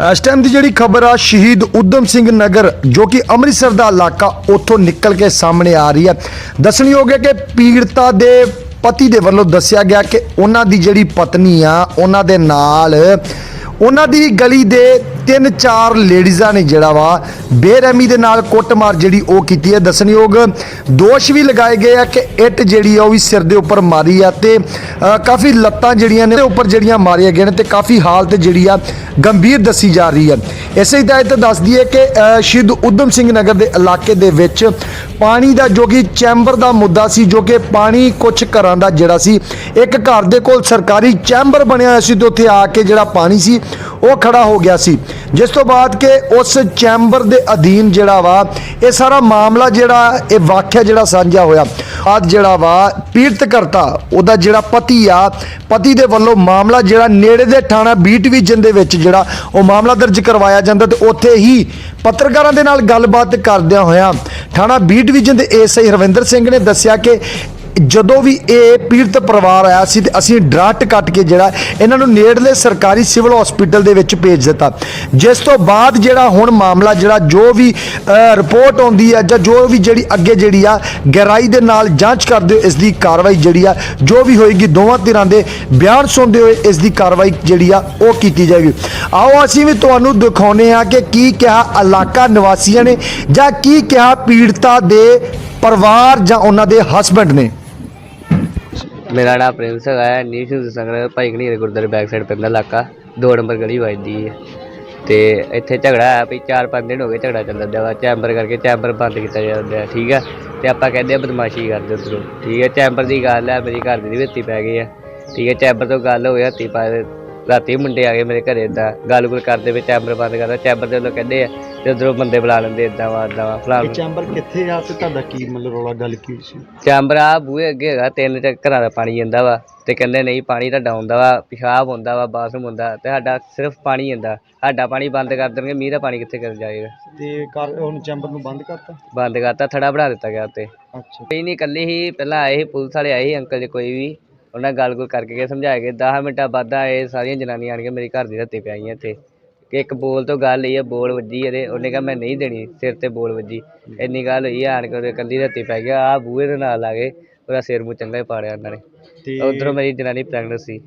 ਇਸ ਟਾਈਮ ਦੀ ਜਿਹੜੀ ਖਬਰ ਆ, ਸ਼ਹੀਦ ਉਦਮ ਸਿੰਘ ਨਗਰ, ਜੋ ਕਿ ਅੰਮ੍ਰਿਤਸਰ ਦਾ ਇਲਾਕਾ, ਉੱਥੋਂ ਨਿਕਲ ਕੇ ਸਾਹਮਣੇ ਆ ਰਹੀ ਹੈ। ਦੱਸਣਯੋਗ ਹੈ ਕਿ ਪੀੜਤਾ ਦੇ ਪਤੀ ਦੇ ਵੱਲੋਂ ਦੱਸਿਆ ਗਿਆ ਕਿ ਉਹਨਾਂ ਦੀ ਜਿਹੜੀ ਪਤਨੀ ਆ, ਉਹਨਾਂ ਦੇ ਨਾਲ ਉਹਨਾਂ ਦੀ ਗਲੀ ਦੇ ਤਿੰਨ ਚਾਰ ਲੇਡੀਜ਼ਾਂ ਨੇ ਜਿਹੜਾ ਵਾ ਬੇਰਹਿਮੀ ਦੇ ਨਾਲ ਕੁੱਟਮਾਰ ਜਿਹੜੀ ਉਹ ਕੀਤੀ ਹੈ। ਦੱਸਣਯੋਗ ਦੋਸ਼ ਵੀ ਲਗਾਏ ਗਏ ਆ ਕਿ ਇੱਟ ਜਿਹੜੀ ਆ ਉਹ ਵੀ ਸਿਰ ਦੇ ਉੱਪਰ ਮਾਰੀ ਆ ਤੇ ਕਾਫੀ ਲੱਤਾਂ ਜਿਹੜੀਆਂ ਨੇ ਉੱਪਰ ਜਿਹੜੀਆਂ ਮਾਰੀਆਂ ਗਈਆਂ ਨੇ ਤੇ ਕਾਫੀ ਹਾਲਤ ਜਿਹੜੀ ਆ ਗੰਭੀਰ ਦੱਸੀ ਜਾ ਰਹੀ ਹੈ ਇਸੇ ਹਦਾਇਤ ਦੱਸਦੀ ਹੈ ਕਿ ਅ, ਸ਼ਹੀਦ ਉਦਮ ਸਿੰਘ ਨਗਰ ਦੇ ਇਲਾਕੇ ਦੇ ਵਿੱਚ ਪਾਣੀ ਦਾ ਜੋ ਕਿ ਚੈਂਬਰ ਦਾ ਮੁੱਦਾ ਸੀ ਜੋ ਕਿ ਪਾਣੀ ਕੁਝ ਘਰਾਂ ਦਾ ਜਿਹੜਾ ਸੀ ਇੱਕ ਘਰ ਦੇ ਕੋਲ ਸਰਕਾਰੀ ਚੈਂਬਰ ਬਣਿਆ ਹੋਇਆ ਸੀ ਤੇ ਉੱਥੇ ਆ ਕੇ ਜਿਹੜਾ ਪਾਣੀ ਸੀ ਉਹ ਖੜਾ ਹੋ ਗਿਆ ਸੀ। ਜਿਸ ਤੋਂ ਬਾਅਦ ਕਿ ਉਸ ਚੈਂਬਰ ਦੇ ਅਧੀਨ ਜਿਹੜਾ ਵਾ, ਇਹ ਸਾਰਾ ਮਾਮਲਾ ਜਿਹੜਾ, ਇਹ ਵਾਕਿਆ ਜਿਹੜਾ ਸਾਂਝਾ ਹੋਇਆ। ਅੱਜ ਜਿਹੜਾ ਵਾ, ਪੀੜਤ ਕਰਤਾ, ਉਹਦਾ ਜਿਹੜਾ ਪਤੀ ਆ, ਪਤੀ ਦੇ ਵੱਲੋਂ ਮਾਮਲਾ ਜਿਹੜਾ ਨੇੜੇ ਦੇ ਥਾਣਾ ਬੀ ਡਿਵੀਜ਼ਨ ਦੇ ਵਿੱਚ ਜਿਹੜਾ, ਉਹ ਮਾਮਲਾ ਦਰਜ ਕਰਵਾਇਆ ਜਾਂਦਾ ਤੇ ਉੱਥੇ ਹੀ ਪੱਤਰਕਾਰਾਂ ਦੇ ਨਾਲ ਗੱਲਬਾਤ ਕਰਦਿਆਂ ਹੋਇਆਂ ਥਾਣਾ ਬੀ ਡਿਵੀਜ਼ਨ ਦੇ ਏਐਸਆਈ ਹਰਵਿੰਦਰ ਸਿੰਘ ਨੇ ਦੱਸਿਆ ਕਿ ਜਦੋਂ ਵੀ ਇਹ ਪੀੜਤ ਪਰਿਵਾਰ ਆਇਆ ਸੀ ਤੇ ਅਸੀਂ ਡਰਾਟ ਕੱਟ ਕੇ ਜਿਹੜਾ ਇਹਨਾਂ ਨੂੰ ਨੇੜਲੇ ਸਰਕਾਰੀ ਸਿਵਲ ਹਸਪੀਟਲ ਦੇ ਵਿੱਚ ਭੇਜ ਦਿੱਤਾ। ਜਿਸ ਤੋਂ ਬਾਅਦ ਜਿਹੜਾ ਹੁਣ ਮਾਮਲਾ, ਜਿਹੜਾ ਜੋ ਵੀ ਰਿਪੋਰਟ ਆਉਂਦੀ ਹੈ ਜਾਂ ਜੋ ਵੀ ਜਿਹੜੀ ਅੱਗੇ ਜਿਹੜੀ ਆ ਗਹਿਰਾਈ ਦੇ ਨਾਲ ਜਾਂਚ ਕਰਦੇ ਹੋ ਇਸ ਦੀ ਕਾਰਵਾਈ ਜਿਹੜੀ ਆ, ਜੋ ਵੀ ਹੋਏਗੀ, ਦੋਵਾਂ ਧਿਰਾਂ ਦੇ ਬਿਆਨ ਸੁਣਦੇ ਹੋਏ ਇਸ ਦੀ ਕਾਰਵਾਈ ਜਿਹੜੀ ਆ ਉਹ ਕੀਤੀ ਜਾਏਗੀ। ਆਓ ਅਸੀਂ ਵੀ ਤੁਹਾਨੂੰ ਦਿਖਾਉਨੇ ਆ ਕਿ ਕੀ ਕਿਹਾ ਇਲਾਕਾ ਨਿਵਾਸੀਆਂ ਨੇ ਜਾਂ ਕੀ ਕਿਹਾ ਪੀੜਤਾ ਦੇ ਪਰਿਵਾਰ ਜਾਂ ਉਹਨਾਂ ਦੇ ਹਸਬੰਡ ਨੇ। ਮੇਰਾ ਨਾਮ ਪ੍ਰੇਮ ਸਿੰਘ ਹੈ ਨੀਸ਼ੂ ਸੰਗਰ ਭਾਈ ਘਨੀਰ ਗੁਰਦੁਆਰੇ ਬੈਕ ਸਾਈਡ ਪੈਂਦਾ ਇਲਾਕਾ, ਦੋ ਨੰਬਰ ਗਲੀ ਵੱਜਦੀ ਹੈ। ਤੇ ਇੱਥੇ ਝਗੜਾ ਹੈ ਵੀ 4-5 ਦਿਨ ਹੋ ਗਏ ਝਗੜਾ ਚੱਲਦਾ ਵਾ ਚੈਂਬਰ ਕਰਕੇ ਚੈਂਬਰ ਬੰਦ ਕੀਤਾ ਜਾਂਦਾ ਠੀਕ ਆ ਤੇ ਆਪਾਂ ਕਹਿੰਦੇ ਆ ਬਦਮਾਸ਼ੀ ਕਰਦੇ ਉਧਰੋਂ, ਠੀਕ ਹੈ? ਚੈਂਬਰ ਦੀ ਗੱਲ ਹੈ ਮੇਰੀ ਘਰ ਦੀ ਵੀ ਹੱਤੀ ਪੈ ਗਈ ਹੈ, ਠੀਕ ਹੈ? ਚੈਂਬਰ ਤੋਂ ਗੱਲ ਹੋਈ ਹੱਤੀ ਪਾ ਰਾਤੀ ਮੁੰਡੇ ਆ ਗਏ ਮੇਰੇ ਘਰੇ ਏਦਾਂ ਗੱਲ ਗੁੱਲ ਕਰਦੇ ਵੀ ਚੈਂਬਰ ਬੰਦ ਕਰਦਾ ਚੈਂਬਰ ਦੇ ਲੋਕ ਕਹਿੰਦੇ ਆ ਤੇ ਉਧਰੋਂ ਬੰਦੇ ਬੁਲਾ ਲੈਂਦੇ ਏਦਾਂ ਵਾ ਵਾ ਫਲਾਣ ਚੈਂਬਰ ਕਿੱਥੇ ਆ ਤੇ ਤੁਹਾਡਾ ਕੀ ਮਤਲਬ ਰੌਲਾ ਗੱਲ ਕੀ ਸੀ? ਚੈਂਬਰ ਆ ਬੂਹੇ ਅੱਗੇ ਹੈਗਾ ਤਿੰਨ ਚ ਘਰਾਂ ਦਾ ਪਾਣੀ ਜਾਂਦਾ ਵਾ ਤੇ ਕਹਿੰਦੇ ਨਹੀਂ ਪਾਣੀ ਤੁਹਾਡਾ ਆਉਂਦਾ ਵਾ ਪਿਸ਼ਾਬ ਹੁੰਦਾ ਵਾ ਬਾਥਰੂਮ ਹੁੰਦਾ ਤੇ ਸਾਡਾ ਸਿਰਫ ਪਾਣੀ ਜਾਂਦਾ ਸਾਡਾ ਪਾਣੀ ਬੰਦ ਕਰ ਦੇਣਗੇ ਮੀਂਹ ਦਾ ਪਾਣੀ ਕਿੱਥੇ ਕਰ ਜਾਏਗਾ? ਤੇ ਕਰ ਹੁਣ ਚੈਂਬਰ ਨੂੰ ਬੰਦ ਕਰਤਾ? ਬੰਦ ਕਰਤਾ ਥੜਾ ਬਣਾ ਦਿੱਤਾ ਗਿਆ ਉੱਤੇ। ਅੱਛਾ। ਕੋਈ ਨਹੀਂ ਇਕੱਲੇ ਹੀ ਪਹਿਲਾਂ ਆਏ ਸੀ ਪੁਲਿਸ ਵਾਲੇ ਆਏ ਸੀ ਅੰਕਲ ਜੀ ਕੋਈ ਵੀ। ਉਹਨਾਂ ਗੱਲ ਗੁੱਲ ਕਰਕੇ ਗਏ ਸਮਝਾਇਆ ਗਏ। 10 ਮਿੰਟਾਂ ਬਾਅਦ ਆਏ ਸਾਰੀਆਂ ਜਨਾਨੀਆਂ ਆਣ ਕੇ ਮੇਰੀ ਘਰ ਦੀ ਰੱਤੀ ਪਿਆਈਆਂ ਇੱਥੇ। ਕਿ ਇੱਕ ਬੋਲ ਤੋਂ ਗੱਲ ਇਹ ਹੈ ਬੋਲ ਵੱਜੀ ਇਹਦੇ। ਉਹਨੇ ਕਿਹਾ ਮੈਂ ਨਹੀਂ ਦੇਣੀ ਸਿਰ ਤੇ ਬੋਲ ਵੱਜੀ। ਇੰਨੀ ਗੱਲ ਹੋਈ ਆਣ ਕੇ ਉਹਦੇ ਕੰਦੀ ਰੱਤੀ ਪੈ ਗਿਆ ਆ ਬੂਹੇ ਦੇ ਨਾਲ ਆ ਗਏ। ਉਹਦਾ ਸਿਰ ਮੂੰਹ ਚੰਗਾ ਹੀ ਪਾੜਿਆ ਉਹਨਾਂ ਨੇ। ਤੇ ਉਧਰੋਂ ਮੇਰੀ ਜਨਾਨੀ ਪ੍ਰੈਗਨੈਂਟ ਸੀ।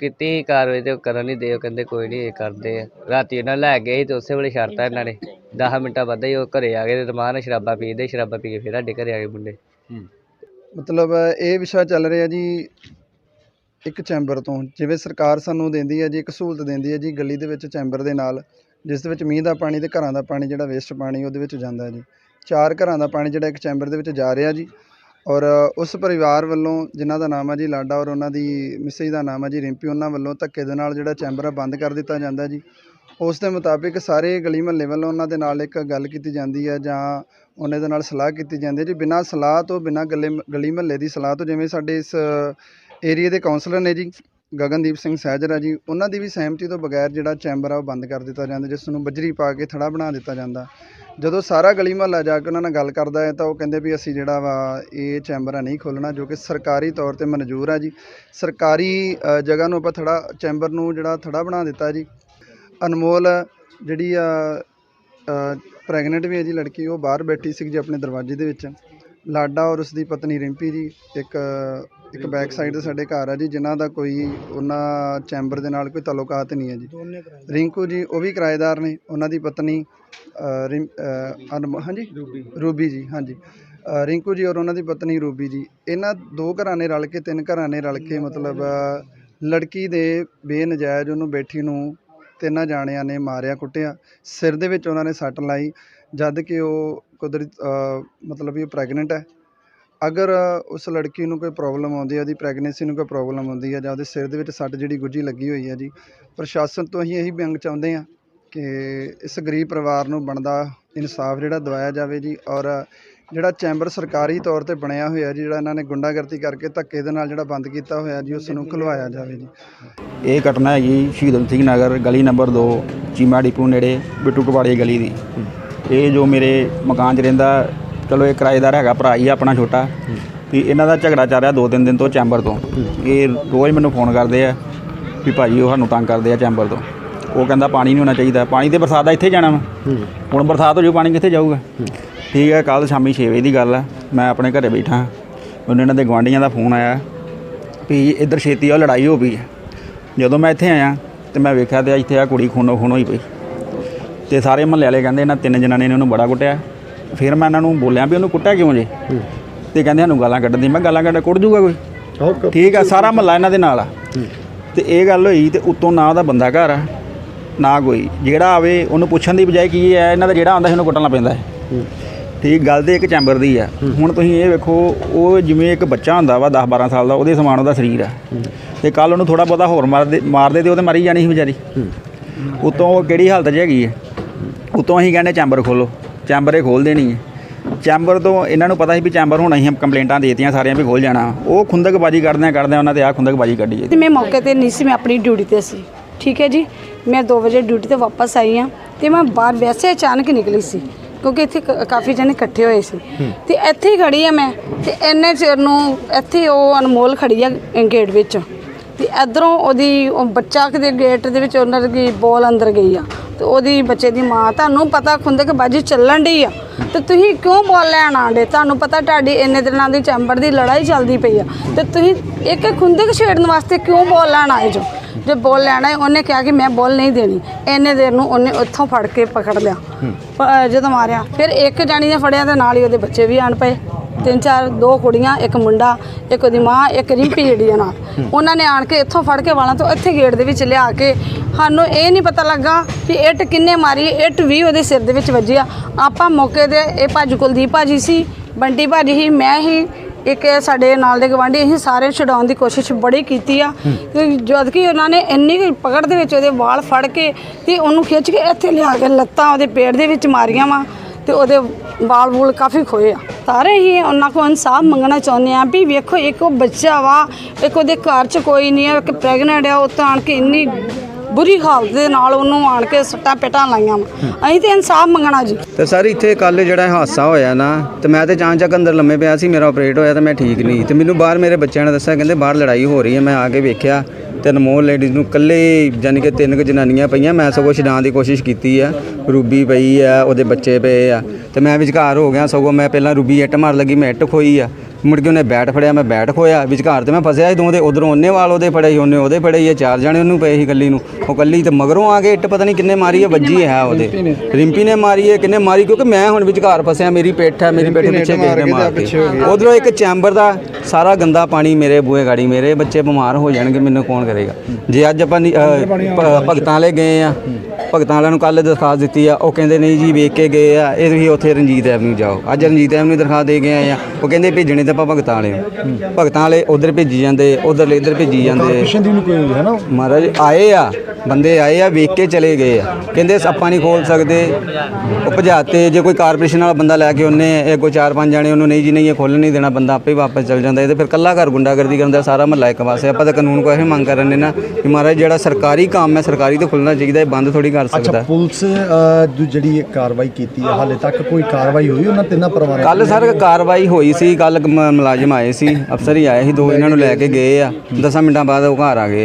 ਕੀਤੀ ਸੀ ਕਾਰਵਾਈ ਤੇ ਉਹ ਕਰਨ ਨਹੀਂ ਦੇ ਉਹ ਕਹਿੰਦੇ ਕੋਈ ਨਹੀਂ ਇਹ ਕਰਦੇ ਆ। ਰਾਤੀ ਇਹਨਾਂ ਲੈ ਗਏ ਸੀ ਤੇ ਉਸੇ ਵੇਲੇ ਛੱਡਤਾ ਇਹਨਾਂ ਨੇ। 10 ਮਿੰਟਾਂ ਬਾਅਦ ਹੀ ਉਹ ਘਰੇ ਆ ਗਏ ਤੇ ਰਮਾਨ ਨਾਲ ਸ਼ਰਾਬਾਂ ਪੀਂਦੇ ਸ਼ਰਾਬਾਂ ਪੀ ਕੇ ਫਿਰ ਸਾਡੇ ਘਰੇ ਆ ਗਏ ਮੁੰਡੇ। ਮਤਲਬ ਇਹ ਵਿਸ਼ਾ ਚੱਲ ਰਿਹਾ ਜੀ ਇੱਕ ਚੈਂਬਰ ਤੋਂ, ਜਿਵੇਂ ਸਰਕਾਰ ਸਾਨੂੰ ਦਿੰਦੀ ਹੈ ਜੀ, ਇੱਕ ਸਹੂਲਤ ਦਿੰਦੀ ਹੈ ਜੀ ਗਲੀ ਦੇ ਵਿੱਚ ਚੈਂਬਰ ਦੇ ਨਾਲ, ਜਿਸ ਦੇ ਵਿੱਚ ਮੀਂਹ ਦਾ ਪਾਣੀ ਅਤੇ ਘਰਾਂ ਦਾ ਪਾਣੀ ਜਿਹੜਾ ਵੇਸਟ ਪਾਣੀ ਉਹਦੇ ਵਿੱਚ ਜਾਂਦਾ ਜੀ। ਚਾਰ ਘਰਾਂ ਦਾ ਪਾਣੀ ਜਿਹੜਾ ਇੱਕ ਚੈਂਬਰ ਦੇ ਵਿੱਚ ਜਾ ਰਿਹਾ ਜੀ ਔਰ ਉਸ ਪਰਿਵਾਰ ਵੱਲੋਂ ਜਿਨ੍ਹਾਂ ਦਾ ਨਾਮ ਹੈ ਜੀ ਲਾਡਾ ਔਰ ਉਹਨਾਂ ਦੀ ਮਿਸੇਜ ਦਾ ਨਾਮ ਹੈ ਜੀ ਰਿੰਪੀ, ਉਹਨਾਂ ਵੱਲੋਂ ਧੱਕੇ ਦੇ ਨਾਲ ਜਿਹੜਾ ਚੈਂਬਰ ਆ ਬੰਦ ਕਰ ਦਿੱਤਾ ਜਾਂਦਾ ਜੀ। ਉਸ ਦੇ ਮੁਤਾਬਿਕ ਸਾਰੇ ਗਲੀ ਮਹੱਲੇ ਵੱਲੋਂ ਉਹਨਾਂ ਦੇ ਨਾਲ ਇੱਕ ਗੱਲ ਕੀਤੀ ਜਾਂਦੀ ਹੈ ਜਾਂ ਉਹਨਾਂ ਦੇ ਨਾਲ ਸਲਾਹ ਕੀਤੀ ਜਾਂਦੀ ਹੈ ਜੀ। ਬਿਨਾਂ ਸਲਾਹ ਤੋਂ, ਬਿਨਾਂ ਗੱਲੇ ਗਲੀ ਮਹੱਲੇ ਦੀ ਸਲਾਹ ਤੋਂ, ਜਿਵੇਂ ਸਾਡੇ ਇਸ ਏਰੀਆ ਦੇ ਕਾਉਂਸਲਰ ਨੇ ਜੀ, ਗਗਨਦੀਪ ਸਿੰਘ ਸਹਿਜਰਾ ਜੀ, ਉਹਨਾਂ ਦੀ ਵੀ ਸਹਿਮਤੀ ਤੋਂ ਬਗੈਰ ਜਿਹੜਾ ਚੈਂਬਰ ਆ ਉਹ ਬੰਦ ਕਰ ਦਿੱਤਾ ਜਾਂਦਾ, ਜਿਸ ਨੂੰ ਬਜਰੀ ਪਾ ਕੇ ਥੜਾ ਬਣਾ ਦਿੱਤਾ ਜਾਂਦਾ। ਜਦੋਂ ਸਾਰਾ ਗਲੀ ਮਹੱਲਾ ਜਾ ਕੇ ਉਹਨਾਂ ਨਾਲ ਗੱਲ ਕਰਦਾ ਹੈ, ਤਾਂ ਉਹ ਕਹਿੰਦੇ ਵੀ ਅਸੀਂ ਜਿਹੜਾ ਵਾ, ਇਹ ਚੈਂਬਰ ਆ ਨਹੀਂ ਖੋਲਣਾ ਜੋ ਕਿ ਸਰਕਾਰੀ ਤੌਰ ਤੇ ਮਨਜ਼ੂਰ ਆ ਜੀ। ਸਰਕਾਰੀ ਜਗ੍ਹਾ ਨੂੰ ਆਪਾਂ ਥੜਾ, ਚੈਂਬਰ ਨੂੰ ਜਿਹੜਾ ਥੜਾ ਬਣਾ ਦਿੱਤਾ ਜੀ। ਅਨਮੋਲ ਜਿਹੜੀ ਆ ਪ੍ਰੈਗਨੈਂਟ ਵੀ ਹੈ ਜੀ ਲੜਕੀ ਉਹ ਬਾਹਰ ਬੈਠੀ ਸੀ ਜੀ ਆਪਣੇ ਦਰਵਾਜ਼ੇ ਦੇ ਵਿੱਚ। ਲਾਡਾ ਔਰ ਉਸ ਦੀ ਪਤਨੀ ਰਿੰਪੀ ਜੀ ਇੱਕ ਇੱਕ ਬੈਕ ਸਾਈਡ ਤੇ ਸਾਡੇ ਘਰ ਆ ਜੀ ਜਿਨ੍ਹਾਂ ਦਾ ਕੋਈ ਉਹਨਾਂ ਚੈਂਬਰ ਦੇ ਨਾਲ ਕੋਈ ਤਾਲੁਕਾਤ ਨਹੀਂ ਹੈ ਜੀ। ਰਿੰਕੂ ਜੀ ਉਹ ਵੀ ਕਿਰਾਏਦਾਰ ਨੇ ਉਹਨਾਂ ਦੀ ਪਤਨੀ ਹਾਂਜੀ? ਰੂਬੀ। ਜੀ ਹਾਂਜੀ। ਰਿੰਕੂ ਜੀ ਔਰ ਉਹਨਾਂ ਦੀ ਪਤਨੀ ਰੂਬੀ ਜੀ ਇਹਨਾਂ ਦੋ ਘਰਾਂ ਨੇ ਰਲ ਕੇ ਤਿੰਨ ਘਰਾਂ ਨੇ ਰਲ ਕੇ ਮਤਲਬ ਲੜਕੀ ਦੇ ਬੇਨਜਾਇਜ਼ ਉਹਨੂੰ ਬੈਠੀ ਨੂੰ ਤਿੰਨਾਂ ਜਾਣਿਆਂ ਨੇ ਮਾਰਿਆ, ਕੁੱਟਿਆ। ਸਿਰ ਦੇ ਵਿੱਚ ਉਹਨਾਂ ਨੇ ਸੱਟ ਲਾਈ, ਜਦ ਕਿ ਉਹ ਕੁਦਰਤ ਮਤਲਬ ਵੀ ਉਹ ਪ੍ਰੈਗਨੈਂਟ ਹੈ। ਅਗਰ ਉਸ ਲੜਕੀ ਨੂੰ ਕੋਈ ਪ੍ਰੋਬਲਮ ਆਉਂਦੀ ਹੈ, ਉਹਦੀ ਪ੍ਰੈਗਨੈਂਸੀ ਨੂੰ ਕੋਈ ਪ੍ਰੋਬਲਮ ਆਉਂਦੀ ਹੈ ਜਾਂ ਉਹਦੇ ਸਿਰ ਦੇ ਵਿੱਚ ਸੱਟ ਜਿਹੜੀ ਗੁੱਜੀ ਲੱਗੀ ਹੋਈ ਹੈ ਜੀ, ਪ੍ਰਸ਼ਾਸਨ ਤੋਂ ਅਸੀਂ ਇਹੀ ਮੰਗ ਚਾਹੁੰਦੇ ਹਾਂ ਕਿ ਇਸ ਗਰੀਬ ਪਰਿਵਾਰ ਨੂੰ ਬਣਦਾ ਇਨਸਾਫ ਜਿਹੜਾ ਦਵਾਇਆ ਜਾਵੇ ਜੀ ਔਰ ਜਿਹੜਾ ਚੈਂਬਰ ਸਰਕਾਰੀ ਤੌਰ ਤੇ ਬਣਿਆ ਹੋਇਆ ਜੀ ਜਿਹੜਾ ਇਹਨਾਂ ਨੇ ਗੁੰਡਾਗਰਦੀ ਕਰਕੇ ਧੱਕੇ ਦੇ ਨਾਲ ਜਿਹੜਾ ਬੰਦ ਕੀਤਾ ਹੋਇਆ ਜੀ ਉਸ ਨੂੰ ਖੁਲਵਾਇਆ ਜਾਵੇ ਜੀ। ਇਹ ਘਟਨਾ ਹੈਗੀ ਸ਼ਹੀਦ ਊਧਮ ਸਿੰਘ ਨਗਰ ਗਲੀ ਨੰਬਰ 2 ਚੀਮਾ ਡਿਪੂ ਨੇੜੇ ਬਿੱਟੂ ਕਬਾੜੀ ਗਲੀ ਦੀ। ਇਹ ਜੋ ਮੇਰੇ ਮਕਾਨ 'ਚ ਰਹਿੰਦਾ ਚਲੋ ਇਹ ਕਿਰਾਏਦਾਰ ਹੈਗਾ ਭਰਾ ਹੀ ਆਪਣਾ ਛੋਟਾ। ਤੇ ਇਹਨਾਂ ਦਾ ਝਗੜਾ ਚੱਲ ਰਿਹਾ ਦੋ ਤਿੰਨ ਦਿਨ ਤੋਂ ਚੈਂਬਰ ਤੋਂ। ਇਹ ਰੋਜ਼ ਮੈਨੂੰ ਫੋਨ ਕਰਦੇ ਆ ਵੀ ਭਾਜੀ ਉਹ ਸਾਨੂੰ ਤੰਗ ਕਰਦੇ ਆ ਚੈਂਬਰ ਤੋਂ। ਉਹ ਕਹਿੰਦਾ ਪਾਣੀ ਨਹੀਂ ਹੋਣਾ ਚਾਹੀਦਾ। ਪਾਣੀ ਤੇ ਬਰਸਾਤ ਦਾ ਇੱਥੇ ਜਾਣਾ ਵਾ। ਹੁਣ ਬਰਸਾਤ ਹੋ ਜਾਊ ਪਾਣੀ ਕਿੱਥੇ ਜਾਊਗਾ? ਠੀਕ ਹੈ ਕੱਲ ਸ਼ਾਮੀ 6 ਵਜੇ ਦੀ ਗੱਲ ਆ ਮੈਂ ਆਪਣੇ ਘਰੇ ਬੈਠਾ। ਉਹਨਾਂ ਇਹਨਾਂ ਦੇ ਗੁਆਂਢੀਆਂ ਦਾ ਫੋਨ ਆਇਆ ਵੀ ਇੱਧਰ ਛੇਤੀ ਆ ਲੜਾਈ ਹੋ ਪਈ ਹੈ। ਜਦੋਂ ਮੈਂ ਇੱਥੇ ਆਇਆ ਤੇ ਮੈਂ ਵੇਖਿਆ ਤੇ ਇੱਥੇ ਆ ਕੁੜੀ ਖੂਨੋ ਖੂਨ ਹੋਈ ਪਈ। ਤੇ ਸਾਰੇ ਮਹੱਲੇ ਵਾਲੇ ਕਹਿੰਦੇ ਇਹਨਾਂ ਤਿੰਨ ਜਣਾਂ ਨੇ ਇਹਨੂੰ ਬੜਾ ਕੁੱਟਿਆ। ਫਿਰ ਮੈਂ ਇਹਨਾਂ ਨੂੰ ਬੋਲਿਆ ਵੀ ਉਹਨੂੰ ਕੁੱਟਿਆ ਕਿਉਂ ਜੇ? ਤੇ ਕਹਿੰਦੇ ਸਾਨੂੰ ਗਾਲਾਂ ਕੱਢਣ ਦੀ। ਮੈਂ ਗਾਲਾਂ ਕੱਢ ਕੁੱਟ ਜੂਗਾ ਕੋਈ? ਠੀਕ ਆ ਸਾਰਾ ਮਹੱਲਾ ਇਹਨਾਂ ਦੇ ਨਾਲ ਆ। ਤੇ ਇਹ ਗੱਲ ਹੋਈ ਤੇ ਉਤੋਂ ਨਾ ਉਹਦਾ ਬੰਦਾ ਘਰ ਆ ਨਾ ਕੋਈ। ਜਿਹੜਾ ਆਵੇ ਉਹਨੂੰ ਪੁੱਛਣ ਦੀ ਬਜਾਏ ਕੀ ਹੈ ਇਹਨਾਂ ਦਾ ਜਿਹੜਾ ਆਉਂਦਾ ਸੀ ਉਹਨੂੰ ਕੁੱਟਣਾ ਪੈਂਦਾ ਹੈ। ਠੀਕ ਗੱਲ ਤੇ ਇੱਕ ਚੈਂਬਰ ਦੀ ਆ। ਹੁਣ ਤੁਸੀਂ ਇਹ ਵੇਖੋ ਉਹ ਜਿਵੇਂ ਇੱਕ ਬੱਚਾ ਹੁੰਦਾ ਵਾ 10 12 ਸਾਲ ਦਾ ਉਹਦੇ ਸਮਾਨ ਉਹਦਾ ਸਰੀਰ ਆ। ਤੇ ਕੱਲ ਉਹਨੂੰ ਥੋੜਾ ਬਹੁਤਾ ਹੋਰ ਮਾਰਦੇ ਮਾਰਦੇ ਤੇ ਉਹਦੇ ਮਰੀ ਜਾਣੀ ਸੀ ਵਿਚਾਰੀ। ਉਤੋਂ ਉਹ ਕਿਹੜੀ ਹਾਲਤ 'ਚ ਹੈਗੀ ਹੈ। ਉਤੋਂ ਅਸੀਂ ਕਹਿੰਦੇ ਚੈਂਬਰ ਖੋਲੋ ਚੈਂਬਰ ਇਹ ਖੋਲ ਦੇਣੀ ਹੈ ਚੈਂਬਰ ਤੋਂ ਇਹਨਾਂ ਨੂੰ ਪਤਾ ਸੀ ਵੀ ਚੈਂਬਰ ਹੁਣ ਅਸੀਂ ਕੰਪਲੇਂਟਾਂ ਦੇਤੀਆਂ ਸਾਰਿਆਂ ਵੀ ਖੋਲ ਜਾਣਾ। ਉਹ ਖੁੰਦਕਬਾਜੀ ਕਰਦਿਆਂ ਕਰਦਿਆਂ ਉਹਨਾਂ ਤੇ ਆ ਖੁੰਦਕਬਾਜੀ ਕੱਢੀ ਹੈ ਤੇ ਮੈਂ ਮੌਕੇ ਤੇ ਨਹੀਂ ਸੀ ਮੈਂ ਆਪਣੀ ਡਿਊਟੀ ਤੇ ਸੀ। ਠੀਕ ਹੈ ਜੀ? ਮੈਂ 2 ਵਜੇ ਡਿਊਟੀ ਤੇ ਵਾਪਸ ਆਈ ਹਾਂ ਤੇ ਮੈਂ ਬਾਹਰ ਵੈਸੇ ਅਚਾਨਕ ਨਿਕਲੀ ਸੀ। ਕਿਉਂਕਿ ਇੱਥੇ ਕ- ਕਾਫੀ ਜਣੇ ਇਕੱਠੇ ਹੋਏ ਸੀ। ਤੇ ਇੱਥੇ ਹੀ ਖੜੀ ਆ ਮੈਂ ਤੇ ਇੰਨੇ ਚਿਰ ਨੂੰ ਇੱਥੇ ਉਹ ਅਨਮੋਲ ਖੜੀ ਆ ਗੇਟ ਵਿੱਚ। ਤੇ ਇਧਰੋਂ ਉਹਦੀ ਉਹ ਬੱਚਾ ਕਿਤੇ ਗੇਟ ਦੇ ਵਿੱਚ ਉਹਨਾਂ ਦੀ ਬੋਲ ਅੰਦਰ ਗਈ ਆ। ਤੇ ਉਹਦੀ ਬੱਚੇ ਦੀ ਮਾਂ ਤੁਹਾਨੂੰ ਪਤਾ ਖੁੰਦਕ ਬਾਜੀ ਚੱਲਣ ਡਈ ਆ। ਤੇ ਤੁਸੀਂ ਕਿਉਂ ਬੋਲ ਲੈਣ ਆਂਡੇ ਤੁਹਾਨੂੰ ਪਤਾ ਤੁਹਾਡੀ ਇੰਨੇ ਦਿਨਾਂ ਦੀ ਚੈਂਬਰ ਦੀ ਲੜਾਈ ਚੱਲਦੀ ਪਈ ਆ। ਤੇ ਤੁਸੀਂ ਇੱਕ ਖੁੰਦਕ ਛੇੜਨ ਵਾਸਤੇ ਕਿਉਂ ਬੋਲ ਲੈਣ ਆਏ ਜੋ? ਜੇ ਬੋਲ ਲੈਣਾ ਹੈ ਉਹਨੇ ਕਿਹਾ ਕਿ ਮੈਂ ਬੋਲ ਨਹੀਂ ਦੇਣੀ। ਇੰਨੇ ਦੇਰ ਨੂੰ ਉਹਨੇ ਉੱਥੋਂ ਫੜ ਕੇ ਪਕੜ ਲਿਆ। ਪ- ਜਦੋਂ ਮਾਰਿਆ। ਫਿਰ ਇੱਕ ਜਾਣੀ ਨੇ ਫੜਿਆ ਤੇ ਨਾਲ ਹੀ ਉਹਦੇ ਬੱਚੇ ਵੀ ਆਣ ਪਏ। ਤਿੰਨ ਚਾਰ ਦੋ ਕੁੜੀਆਂ ਇੱਕ ਮੁੰਡਾ ਇੱਕ ਉਹਦੀ ਮਾਂ ਇੱਕ ਰਿੰਪੀ ਜਿਹੜੀ ਆ ਨਾਲ। ਉਹਨਾਂ ਨੇ ਆਣ ਕੇ ਇੱਥੋਂ ਫੜ ਕੇ ਵਾਲਾਂ ਤੋਂ ਇੱਥੇ ਗੇਟ ਦੇ ਵਿੱਚ ਲਿਆ ਕੇ ਸਾਨੂੰ ਇਹ ਨਹੀਂ ਪਤਾ ਲੱਗਾ ਕਿ ਇੱਟ ਕਿੰਨੇ ਮਾਰੀ ਇੱਟ ਵੀ ਉਹਦੇ ਸਿਰ ਦੇ ਵਿੱਚ ਵੱਜੀ ਆ। ਆਪਾਂ ਮੌਕੇ ਤੇ ਇਹ ਭਾਜੀ ਕੁਲਦੀਪ ਭਾਜੀ ਸੀ ਬੰਟੀ ਭਾਜੀ ਹੀ ਮੈਂ ਹੀ ਇੱਕ ਇਹ ਸਾਡੇ ਨਾਲ ਦੇ ਗਵਾਂਢੀ ਅਸੀਂ ਸਾਰੇ ਛਡਾਉਣ ਦੀ ਕੋਸ਼ਿਸ਼ ਬੜੀ ਕੀਤੀ ਆ। ਕਿ ਜਦ ਕਿ ਉਹਨਾਂ ਨੇ ਇੰਨੀ ਕੁ ਪਕੜ ਦੇ ਵਿੱਚ ਉਹਦੇ ਵਾਲ ਫੜ ਕੇ ਤੇ ਉਹਨੂੰ ਖਿੱਚ ਕੇ ਇੱਥੇ ਲਿਆ ਕੇ ਲੱਤਾਂ ਉਹਦੇ ਪੇਟ ਦੇ ਵਿੱਚ ਮਾਰੀਆਂ ਵਾ ਤੇ ਉਹਦੇ ਵਾਲ ਵੂਲ ਕਾਫੀ ਖੋਏ ਆ। ਸਾਰੇ ਹੀ ਉਹਨਾਂ ਕੋਲ ਇਨਸਾਫ ਮੰਗਣਾ ਚਾਹੁੰਦੇ ਆ ਵੀ ਵੇਖੋ, ਇੱਕ ਉਹ ਬੱਚਾ ਵਾ, ਇੱਕ ਉਹਦੇ ਘਰ 'ਚ ਕੋਈ ਨਹੀਂ ਹੈ ਇੱਕ ਪ੍ਰੈਗਨੈਂਟ ਆ, ਉਹ ਤਾਂ ਆਣ ਕੇ ਇੰਨੀ ਬੁਰੀ ਹਾਲਤ ਦੇ ਨਾਲ ਉਹਨੂੰ ਆਣ ਕੇ ਸੱਟਾਂ ਪੇਟਾਂ ਲਾਈਆਂ ਵਾ। ਅਸੀਂ ਤੇ ਇਨਸਾਫ ਮੰਗਣਾ ਜੀ। ਤੇ ਸਰ ਇੱਥੇ ਕੱਲ ਜਿਹੜਾ ਹਾਦਸਾ ਹੋਇਆ ਨਾ ਤੇ ਮੈਂ ਤੇ ਚਾਂਚਕ ਅੰਦਰ ਲੰਮੇ ਪਿਆ ਸੀ ਮੇਰਾ ਆਪਰੇਟ ਹੋਇਆ ਤੇ ਮੈਂ ਠੀਕ ਨਹੀਂ। ਤੇ ਮੈਨੂੰ ਬਾਹਰ ਮੇਰੇ ਬੱਚਿਆਂ ਨੇ ਦੱਸਿਆ ਕਹਿੰਦੇ ਬਾਹਰ ਲੜਾਈ ਹੋ ਰਹੀ ਹੈ ਮੈਂ ਆ ਕੇ ਵੇਖਿਆ ਤੇ ਅਨਮੋਲ ਲੇਡੀਜ਼ ਨੂੰ ਇਕੱਲੇ ਯਾਨੀ ਕਿ ਤਿੰਨ ਕੁ ਜਨਾਨੀਆਂ ਪਈਆਂ ਮੈਂ ਸਗੋਂ ਛਡਾਉਣ ਦੀ ਕੋਸ਼ਿਸ਼ ਕੀਤੀ ਆ। ਰੂਬੀ ਪਈ ਆ ਉਹਦੇ ਬੱਚੇ ਪਏ ਆ। ਤੇ ਮੈਂ ਵਿਚਕਾਰ ਹੋ ਗਿਆ ਸਗੋਂ ਮੈਂ ਪਹਿਲਾਂ ਰੂਬੀ ਇੱਟ ਮਾਰ ਲੱਗੀ ਮੈਂ ਇੱਟ ਖੋਈ ਆ। ਮੁੜ ਕੇ ਉਹਨੇ ਬੈਟ ਫੜਿਆ ਮੈਂ ਬੈਟ ਖੋਇਆ ਵਿਚਕਾਰ ਤੇ ਮੈਂ ਫਸਿਆ ਸੀ ਦੋ ਦੇ ਉਧਰੋਂ ਉਹਨੇ ਵਾਲ ਉਹਦੇ ਫੜੇ ਸੀ ਉਹਨੇ ਉਹਦੇ ਫੜੇ ਸੀ ਇਹ ਚਾਰ ਜਾਣੇ ਉਹਨੂੰ ਪਏ ਸੀ ਇਕੱਲੀ ਨੂੰ। ਉਹ ਇਕੱਲੀ ਤੇ ਮਗਰੋਂ ਆ ਕੇ ਇੱਟ ਪਤਾ ਨਹੀਂ ਕਿੰਨੇ ਮਾਰੀ ਹੈ ਵੱਜੀ ਹੈ ਉਹਦੇ। ਰਿੰਪੀ ਨੇ। ਮਾਰੀ ਹੈ ਕਿੰਨੇ ਮਾਰੀ ਕਿਉਂਕਿ ਮੈਂ ਹੁਣ ਵਿਚਕਾਰ ਫਸਿਆ ਮੇਰੀ ਪਿੱਠ ਹੈ ਮੇਰੀ ਪਿੱਠ ਪਿੱਛੇ ਕਿਸੇ ਨੇ ਮਾਰਤੀ। ਉਧਰੋਂ ਇੱਕ ਚੈਂਬਰ ਦਾ ਸਾਰਾ ਗੰਦਾ ਪਾਣੀ ਮੇਰੇ ਬੂਹੇ ਗਾੜੀ ਮੇਰੇ ਬੱਚੇ ਬਿਮਾਰ ਹੋ ਜਾਣਗੇ ਮੈਨੂੰ ਕੌਣ ਕਰੇਗਾ? ਜੇ ਅੱਜ ਆਪਾਂ ਭਗਤਾਂ ਵਾਲੇ ਗਏ ਆ ਭਗਤਾਂ ਵਾਲਿਆਂ ਨੂੰ ਕੱਲ ਦਰਖਾਸਤ ਦਿੱਤੀ ਆ ਉਹ ਕਹਿੰਦੇ ਨਹੀਂ ਜੀ ਵੇਖ ਕੇ ਗਏ ਆ ਇਹ ਤੁਸੀਂ ਉੱਥੇ ਰਣਜੀਤ ਐਵਨਿਊ ਜਾਓ। ਅੱਜ ਰਣਜੀਤ ਐਵਨਿਊ ਦਰਖਾਸਤ ਦੇ ਕੇ ਆਏ ਆ ਉਹ ਕਹਿੰਦੇ ਭੇਜਣੇ ਤਾਂ ਆਪਾਂ ਭਗਤਾਂ ਵਾਲੇ। ਭਗਤਾਂ ਵਾਲੇ ਉਧਰ ਭੇਜੀ ਜਾਂਦੇ ਉਧਰ ਇੱਧਰ ਭੇਜੀ ਜਾਂਦੇ। ਦੀ ਨੂੰ ਕੋਈ ਹੈ ਨਾ? ਮਹਾਰਾਜ ਆਏ ਆ ਬੰਦੇ ਆਏ ਆ ਵੇਖ ਕੇ ਚਲੇ ਗਏ ਆ। ਕਹਿੰਦੇ ਆਪਾਂ ਨਹੀਂ ਖੋਲ ਸਕਦੇ। ਉਹ ਭਜਾਤੇ ਜੇ ਕੋਈ ਕਾਰਪੋਰੇਸ਼ਨ ਵਾਲਾ ਬੰਦਾ ਲੈ ਕੇ ਉਹਨੇ ਇਹ ਕੋਈ ਚਾਰ ਪੰਜ ਜਾਣੇ ਉਹਨੂੰ ਨਹੀਂ ਜੀ ਨਹੀਂ ਇਹ ਖੋਲ੍ਹਣ ਨਹੀਂ ਦੇਣਾ ਬੰਦਾ ਆਪੇ ਹੀ ਵਾਪਸ ਚਲ ਜਾਂਦਾ। ਇਹ ਤੇ ਫਿਰ ਕੱਲਾ ਘਰ ਗੁੰਡਾਗਰਦੀ ਕਰਨ ਦਾ ਸਾਰਾ ਮਹੱਲਾ ਇੱਕ ਪਾਸੇ ਆਪਾਂ ਤਾਂ ਕਾਨੂੰਨ ਕੋ ਇਹ ਮੰਗ ਕਰਨ ਨੇ ਨਾ ਕਿ ਮਹਾਰਾਜ ਜਿਹੜਾ ਸਰਕਾਰੀ ਕੰਮ ਹੈ ਸਰਕਾਰੀ ਤੇ ਖੁੱਲਣਾ ਚਾਹੀਦਾ ਇਹ ਬੰਦ ਥੋੜੀ ਕਰ ਅੱਛਾ ਸਕਦਾ। ਪੁਲਿਸ ਅਹ, ਜਿਹੜੀ ਇਹ ਕਾਰਵਾਈ ਕੀਤੀ ਹੈ ਹਾਲੇ ਤੱਕ ਕੋਈ ਕਾਰਵਾਈ ਹੋਈ ਉਹਨਾਂ ਤਿੰਨਾਂ ਪਰਿਵਾਰਾਂ ਕੱਲ ਸਰ ਕਾਰਵਾਈ ਹੋਈ ਸੀ ਕੱਲ ਮੁਲਾਜ਼ਮ ਆਏ ਸੀ ਅਫਸਰ ਹੀ ਆਏ ਸੀ ਦੋ ਇਹਨਾਂ ਨੂੰ ਲੈ ਕੇ ਗਏ ਆ। 10 ਮਿੰਟਾਂ ਬਾਅਦ ਉਹ ਘਰ ਆ ਗਏ ਆ।